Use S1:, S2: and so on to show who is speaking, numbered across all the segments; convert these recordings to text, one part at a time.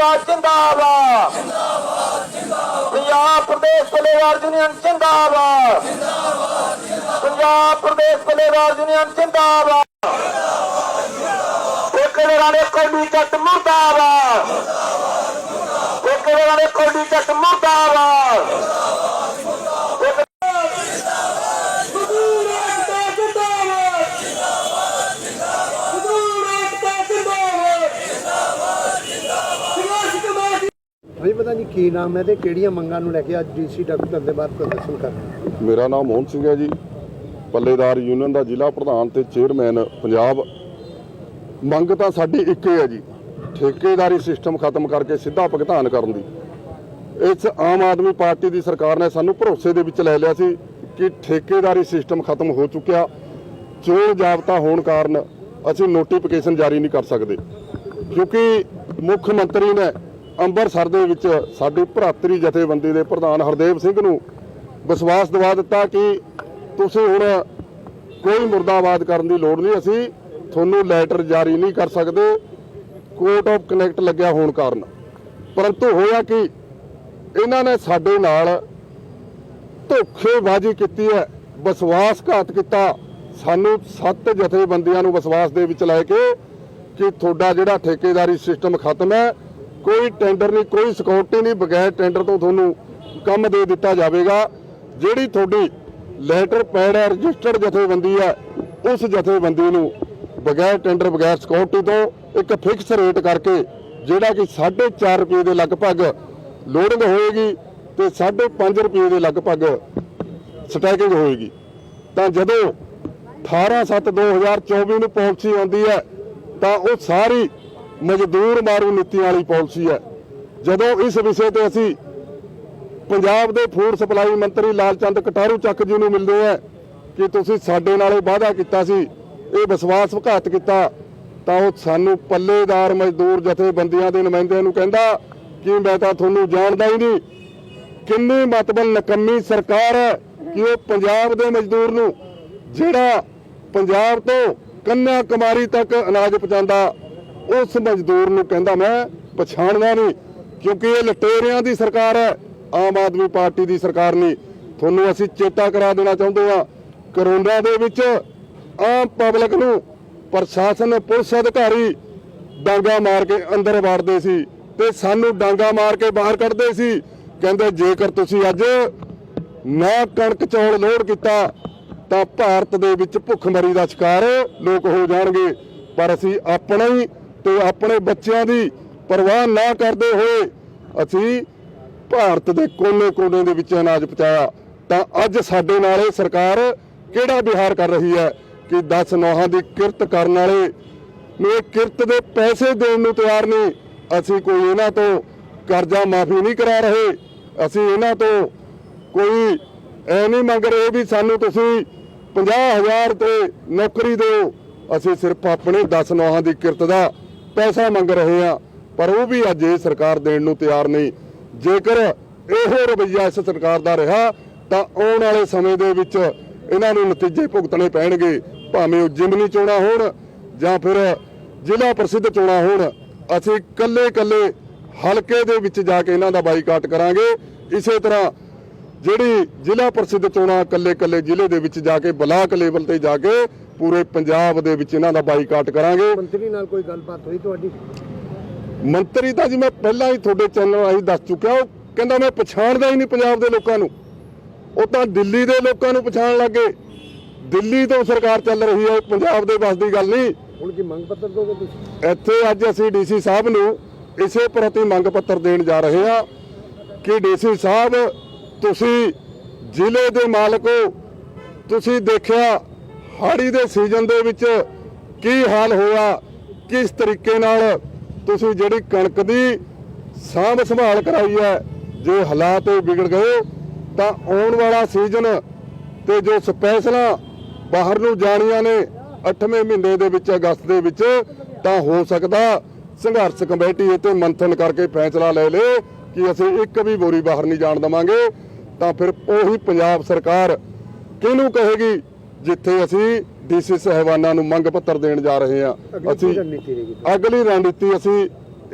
S1: ਏਕਤਾ ਜਿੰਦਾਬਾਦ। ਪੰਜਾਬ ਪ੍ਰਦੇਸ਼ ਪੱਲੇਦਾਰ ਯੂਨੀਅਨ ਜਿੰਦਾਬਾਦ। ਪੰਜਾਬ ਪ੍ਰਦੇਸ਼ ਪੱਲੇਦਾਰ ਯੂਨੀਅਨ ਜਿੰਦਾਬਾਦ। ਠੇਕੇਦਾਰਾਂ ਦੇ ਕੋਡੀ ਚੱਟ ਮੁਰਦਾਬਾਦ। ਠੇਕੇਦਾਰਾਂ ਦੇ ਕੋਡੀ ਚੱਟ ਮੁਰਦਾਬਾਦ ਮਜ਼ਦੂਰ ਏਕਤਾ ਜਿੰਦਾਬਾਦ ਮਜ਼ਦੂਰ ਏਕਤਾ ਜਿੰਦਾਬਾਦ ਸੰਘਰਸ਼ ਕਮੇਟੀ
S2: ਭਾਈ ਪਤਾ ਨਹੀਂ ਕੀ ਨਾਮ ਹੈ ਤੇ ਕਿਹੜੀਆਂ ਮੰਗਾਂ ਨੂੰ ਲੈ ਕੇ ਅੱਜ ਡੀਸੀ ਡਾਕਟਰ ਦੇ ਬਾਅਦ ਪ੍ਰਦਰਸ਼ਨ ਕਰ ਰਹੇ
S3: ਮੇਰਾ ਨਾਮ ਮੋਹਨ ਸਿੰਘ ਹੈ ਜੀ। ਪੱਲੇਦਾਰ ਯੂਨੀਅਨ ਦਾ ਜ਼ਿਲ੍ਹਾ ਪ੍ਰਧਾਨ ਤੇ ਚੇਅਰਮੈਨ ਪੰਜਾਬ। ਮੰਗ ਤਾਂ ਸਾਡੀ ਇੱਕ ਹੀ ਹੈ ਜੀ, ਠੇਕੇਦਾਰੀ ਸਿਸਟਮ ਖਤਮ ਕਰਕੇ ਸਿੱਧਾ ਭੁਗਤਾਨ ਕਰਨ ਦੀ। ਇਸ ਆਮ ਆਦਮੀ ਪਾਰਟੀ ਦੀ ਸਰਕਾਰ ਨੇ ਸਾਨੂੰ ਭਰੋਸੇ ਦੇ ਵਿੱਚ ਲੈ ਲਿਆ ਸੀ ਕਿ ਠੇਕੇਦਾਰੀ ਸਿਸਟਮ ਖਤਮ ਹੋ ਚੁੱਕਿਆ। ਚੋਣ ਜਾਬਤਾ ਹੋਣ ਕਾਰਨ ਅਸੀਂ ਨੋਟੀਫਿਕੇਸ਼ਨ ਜਾਰੀ ਨਹੀਂ ਕਰ ਸਕਦੇ। ਕਿਉਂਕਿ ਮੁੱਖ ਮੰਤਰੀ ਨੇ ਅੰਮ੍ਰਿਤਸਰ ਦੇ ਵਿੱਚ ਸਾਡੀ ਭਰਾਤਰੀ ਜਥੇਬੰਦੀ ਦੇ ਪ੍ਰਧਾਨ ਹਰਦੇਵ ਸਿੰਘ ਨੂੰ ਵਿਸ਼ਵਾਸ ਦਿਵਾ ਦਿੱਤਾ ਕਿ ਤੁਸੀਂ ਹੁਣ ਕੋਈ ਮੁਰਦਾਬਾਦ ਕਰਨ ਦੀ ਲੋੜ ਨਹੀਂ, ਅਸੀਂ ਤੁਹਾਨੂੰ ਲੈਟਰ ਜਾਰੀ ਨਹੀਂ ਕਰ ਸਕਦੇ, ਕੋਰਟ ਆਫ ਕਨੈਕਟ ਲੱਗਿਆ ਹੋਣ ਕਾਰਨ। ਪਰੰਤੂ ਹੋਇਆ ਕਿ ਇਹਨਾਂ ਨੇ ਸਾਡੇ ਨਾਲ ਧੋਖੇਬਾਜ਼ੀ ਕੀਤੀ ਹੈ, ਵਿਸ਼ਵਾਸਘਾਤ ਕੀਤਾ। ਸਾਨੂੰ ਸੱਤ ਜਥੇਬੰਦੀਆਂ ਨੂੰ ਵਿਸ਼ਵਾਸ ਦੇ ਵਿੱਚ ਲੈ ਕੇ ਕਿ ਤੁਹਾਡਾ ਜਿਹੜਾ ਠੇਕੇਦਾਰੀ ਸਿਸਟਮ ਖਤਮ ਹੈ ਕੋਈ ਟੈਂਡਰ ਨਹੀਂ, ਕੋਈ ਸਿਕਿਉਰਿਟੀ ਨਹੀਂ, ਬਗੈਰ ਟੈਂਡਰ ਤੋਂ ਤੁਹਾਨੂੰ ਕੰਮ ਦੇ ਦਿੱਤਾ ਜਾਵੇਗਾ। ਜਿਹੜੀ ਤੁਹਾਡੀ ਲੈਟਰ ਪੈਡ ਹੈ ਰਜਿਸਟਰਡ ਜਥੇਬੰਦੀ ਹੈ, ਉਸ ਜਥੇਬੰਦੀ ਨੂੰ ਬਗੈਰ ਟੈਂਡਰ, ਬਗੈਰ ਸਿਕਿਉਰਿਟੀ ਤੋਂ ਇੱਕ ਫਿਕਸ ਰੇਟ ਕਰਕੇ ਜਿਹੜਾ ਕਿ 4.5 ਰੁਪਏ ਦੇ ਲਗਭਗ ਲੋਡਿੰਗ ਹੋਏਗੀ ਤੇ 5.5 ਰੁਪਏ ਦੇ ਲਗਭਗ ਸਟੈਕਿੰਗ ਹੋਏਗੀ। ਤਾਂ ਜਦੋਂ 18/7/2024 ਨੂੰ ਪਾਲਿਸੀ ਆਉਂਦੀ ਹੈ, ਤਾਂ ਉਹ ਸਾਰੀ ਮਜ਼ਦੂਰ ਮਾਰੂ ਨੀਤੀ ਵਾਲੀ ਪਾਲਿਸੀ ਹੈ। ਜਦੋਂ ਇਸ ਵਿਸ਼ੇ ਤੇ ਅਸੀਂ ਪੰਜਾਬ ਦੇ ਫੂਡ ਸਪਲਾਈ ਮੰਤਰੀ ਲਾਲਚੰਦ ਕਟਾਰੂ ਚੱਕ ਜੀ ਨੂੰ ਮਿਲਦੇ ਆ ਕਿ ਤੁਸੀਂ ਸਾਡੇ ਨਾਲ ਇਹ ਵਾਅਦਾ ਕੀਤਾ ਸੀ, ਇਹ ਵਿਸ਼ਵਾਸ ਵਿਸ਼ਵਾਸਘਾਤ ਕੀਤਾ, ਤਾਂ ਉਹ ਸਾਨੂੰ ਪੱਲੇਦਾਰ ਮਜ਼ਦੂਰ ਜਥੇਬੰਦੀਆਂ ਦੇ ਨੁਮਾਇੰਦਿਆਂ ਨੂੰ ਕਹਿੰਦਾ ਕਿ ਮੈਂ ਤਾਂ ਤੁਹਾਨੂੰ ਜਾਣਦਾ ਹੀ ਨਹੀਂ। ਕਿੰਨੀ ਮਤਬਲ ਨਕੰਮੀ ਸਰਕਾਰ ਹੈ ਕਿ ਉਹ ਪੰਜਾਬ ਦੇ ਮਜ਼ਦੂਰ ਨੂੰ ਜਿਹੜਾ ਪੰਜਾਬ ਤੋਂ ਕੰਨਿਆ ਕੁਮਾਰੀ ਤੱਕ ਅਨਾਜ ਪਹੁੰਚਾਉਂਦਾ ਉਸ ਮਜ਼ਦੂਰ ਨੂੰ ਕਹਿੰਦਾ ਮੈਂ ਪਛਾਣਦਾ ਨਹੀਂ, ਕਿਉਂਕਿ ਇਹ ਲਟੇਰਿਆਂ ਦੀ ਸਰਕਾਰ ਹੈ, ਆਮ ਆਦਮੀ ਪਾਰਟੀ ਦੀ ਸਰਕਾਰ ਨਹੀਂ। ਤੁਹਾਨੂੰ ਅਸੀਂ ਚੇਤਾ ਕਰਾ ਦੇਣਾ ਚਾਹੁੰਦੇ ਹਾਂ, ਕਰੋਨਾ ਦੇ ਵਿੱਚ ਆਮ ਪਬਲਿਕ ਨੂੰ ਪ੍ਰਸ਼ਾਸਨ, ਪੁਲਿਸ ਅਧਿਕਾਰੀ ਡਾਂਗਾ ਮਾਰ ਕੇ ਅੰਦਰ ਵਾੜਦੇ ਸੀ ਤੇ ਸਾਨੂੰ ਡਾਂਗਾ ਮਾਰ ਕੇ ਬਾਹਰ ਕੱਢਦੇ ਸੀ। ਕਹਿੰਦੇ ਜੇਕਰ ਤੁਸੀਂ ਅੱਜ ਨਾ ਕਣਕ ਚੌਲ ਲੋਡ ਕੀਤਾ, ਤਾਂ ਭਾਰਤ ਦੇ ਵਿੱਚ ਭੁੱਖਮਰੀ ਦਾ ਸ਼ਿਕਾਰ ਲੋਕ ਹੋ ਜਾਣਗੇ। ਪਰ ਅਸੀਂ ਆਪਣਾ ਹੀ ਤੇ ਆਪਣੇ ਬੱਚਿਆਂ ਦੀ ਪਰਵਾਹ ਨਾ ਕਰਦੇ ਹੋਏ ਅਸੀਂ ਭਾਰਤ ਦੇ ਕੋਨੇ-ਕੋਨੇ ਦੇ ਵਿੱਚ ਅਨਾਜ ਪਹੁੰਚਾਇਆ। ਤਾਂ ਅੱਜ ਸਾਡੇ ਨਾਲ ਇਹ ਸਰਕਾਰ ਕਿਹੜਾ ਵਿਹਾਰ ਕਰ ਰਹੀ ਹੈ ਕਿ 10 ਨੌਹਾਂ ਦੀ ਕਿਰਤ ਕਰਨ ਵਾਲੇ ਨੂੰ ਇਹ ਕਿਰਤ ਦੇ ਪੈਸੇ ਦੇਣ ਨੂੰ ਤਿਆਰ ਨਹੀਂ। ਅਸੀਂ ਕੋਈ ਇਹਨਾਂ ਤੋਂ ਕਰਜ਼ਾ ਮਾਫੀ ਨਹੀਂ ਕਰਾ ਰਹੇ। ਅਸੀਂ ਇਹਨਾਂ ਤੋਂ ਕੋਈ ਐ ਨਹੀਂ ਮੰਗ ਰਹੇ ਵੀ ਸਾਨੂੰ ਤੁਸੀਂ 50000 ਤੇ ਨੌਕਰੀ ਦਿਓ। ਅਸੀਂ ਸਿਰਫ ਆਪਣੇ 10 ਨੌਹਾਂ ਦੀ ਕਿਰਤ ਦਾ ਪੈਸਾ ਮੰਗ ਰਹੇ ਹਾਂ, ਪਰ ਉਹ ਵੀ ਅੱਜ ਇਹ ਸਰਕਾਰ ਦੇਣ ਨੂੰ ਤਿਆਰ ਨਹੀਂ। ਜੇਕਰ ਇਹੋ ਰਵੱਈਆ ਇਸ ਸਰਕਾਰ ਦਾ ਰਿਹਾ, ਤਾਂ ਆਉਣ ਵਾਲੇ ਸਮੇਂ ਦੇ ਵਿੱਚ ਇਹਨਾਂ ਨੂੰ ਨਤੀਜੇ ਭੁਗਤਣੇ ਪੈਣਗੇ, ਭਾਵੇਂ ਉਹ ਜਿਮਨੀ ਚੋਣਾਂ ਹੋਣ ਜਾਂ ਫਿਰ ਜ਼ਿਲ੍ਹਾ ਪ੍ਰਸਿੱਧ ਚੋਣਾਂ ਹੋਣ। ਅਸੀਂ ਕੱਲੇ ਕੱਲੇ ਹਲਕੇ ਦੇ ਵਿੱਚ ਜਾ ਕੇ ਇਹਨਾਂ ਦਾ ਬਾਈਕਾਟ ਕਰਾਂਗੇ। ਇਸੇ ਤਰ੍ਹਾਂ ਜਿਹੜੀ ਜ਼ਿਲ੍ਹਾ ਪ੍ਰਸਿੱਧ ਚੋਣਾਂ ਕੱਲੇ ਕੱਲੇ ਜ਼ਿਲ੍ਹੇ ਦੇ ਵਿੱਚ ਜਾ ਕੇ ਬਲਾਕ ਲੈਵਲ ਤੇ ਜਾ ਕੇ ਪੂਰੇ ਪੰਜਾਬ ਦੇ ਵਿੱਚ ਇਹਨਾਂ ਦਾ ਬਾਈਕਾਟ ਕਰਾਂਗੇ।
S2: ਮੰਤਰੀ ਨਾਲ ਕੋਈ ਗੱਲਬਾਤ ਹੋਈ ਤੁਹਾਡੀ?
S3: ਮੰਤਰੀ ਤਾਂ ਜੀ ਮੈਂ ਪਹਿਲਾਂ ਹੀ ਤੁਹਾਡੇ ਚੈਨਲ ਰਾਹੀਂ ਦੱਸ ਚੁੱਕਿਆ ਉਹ ਕਹਿੰਦਾ ਮੈਂ ਪਛਾਣਦਾ ਹੀ ਨਹੀਂ ਪੰਜਾਬ ਦੇ ਲੋਕਾਂ ਨੂੰ। ਉਹ ਤਾਂ ਦਿੱਲੀ ਦੇ ਲੋਕਾਂ ਨੂੰ ਪਛਾਣ ਲੱਗੇ। ਦਿੱਲੀ ਤੋਂ ਸਰਕਾਰ ਚੱਲ ਰਹੀ ਹੈ ਪੰਜਾਬ ਦੇ ਬਸ ਦੀ ਗੱਲ ਨਹੀਂ।
S2: ਹੁਣ ਕੀ ਮੰਗ ਪੱਤਰ ਦੋਗੇ ਤੁਸੀਂ?
S3: ਇੱਥੇ ਅੱਜ ਅਸੀਂ ਡੀਸੀ ਸਾਹਿਬ ਨੂੰ ਇਸੇ ਪ੍ਰਤੀ ਮੰਗ ਪੱਤਰ ਦੇਣ ਜਾ ਰਹੇ ਹਾਂ ਕਿ ਡੀਸੀ ਸਾਹਿਬ ਤੁਸੀਂ ਜ਼ਿਲ੍ਹੇ ਦੇ ਮਾਲਕ ਹੋ। ਤੁਸੀਂ ਦੇਖਿਆ ਹਾੜੀ ਦੇ ਸੀਜ਼ਨ ਦੇ ਵਿੱਚ ਕੀ ਹਾਲ ਹੋਇਆ, ਕਿਸ ਤਰੀਕੇ ਨਾਲ ਤੁਸੀਂ ਜਿਹੜੀ ਕਣਕ ਦੀ ਸਾਂਭ ਸੰਭਾਲ ਕਰਾਈ ਹੈ, ਜੇ ਹਾਲਾਤ ਵਿਗੜ ਗਏ, ਤਾਂ ਆਉਣ ਵਾਲਾ ਸੀਜ਼ਨ ਤੇ ਜੋ ਸਪੈਸ਼ਲਾਂ ਬਾਹਰ ਨੂੰ ਜਾਣੀਆਂ ਨੇ 8ਵੇਂ ਮਹੀਨੇ ਦੇ ਵਿੱਚ, ਅਗਸਤ ਦੇ ਵਿੱਚ, ਤਾਂ ਹੋ ਸਕਦਾ ਸੰਘਰਸ਼ ਕਮੇਟੀ ਇਹ ਤੇ ਮੰਥਨ ਕਰਕੇ ਫੈਸਲਾ ਲੈ ਲੇ ਕਿ ਅਸੀਂ ਇੱਕ ਵੀ ਬੋਰੀ ਬਾਹਰ ਨਹੀਂ ਜਾਣ ਦਵਾਂਗੇ। ਤਾਂ ਫਿਰ ਉਹੀ ਪੰਜਾਬ ਸਰਕਾਰ ਕਿਹਨੂੰ ਕਹੇਗੀ ਜਿੱਥੇ ਅਸੀਂ ਡੀਸੀ ਸਹਿਬਾਨਾਂ ਨੂੰ ਮੰਗ ਪੱਤਰ ਦੇਣ ਜਾ ਰਹੇ ਹਾਂ? ਅਸੀਂ ਅਗਲੀ ਰਣਨੀਤੀ ਅਸੀਂ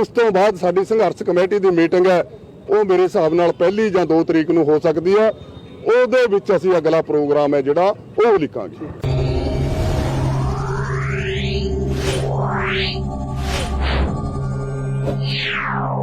S3: ਇਸ ਤੋਂ ਬਾਅਦ ਸਾਡੀ ਸੰਘਰਸ਼ ਕਮੇਟੀ ਦੀ ਮੀਟਿੰਗ ਹੈ। ਉਹ ਮੇਰੇ ਹਿਸਾਬ ਨਾਲ ਪਹਿਲੀ ਜਾਂ 2 ਤਰੀਕ ਨੂੰ ਹੋ ਸਕਦੀ ਹੈ। ਉਹਦੇ ਵਿੱਚ ਅਸੀਂ ਅਗਲਾ ਪ੍ਰੋਗਰਾਮ ਹੈ ਜਿਹੜਾ ਉਹ ਲਿਖਾਂਗੇ।
S4: Yeah.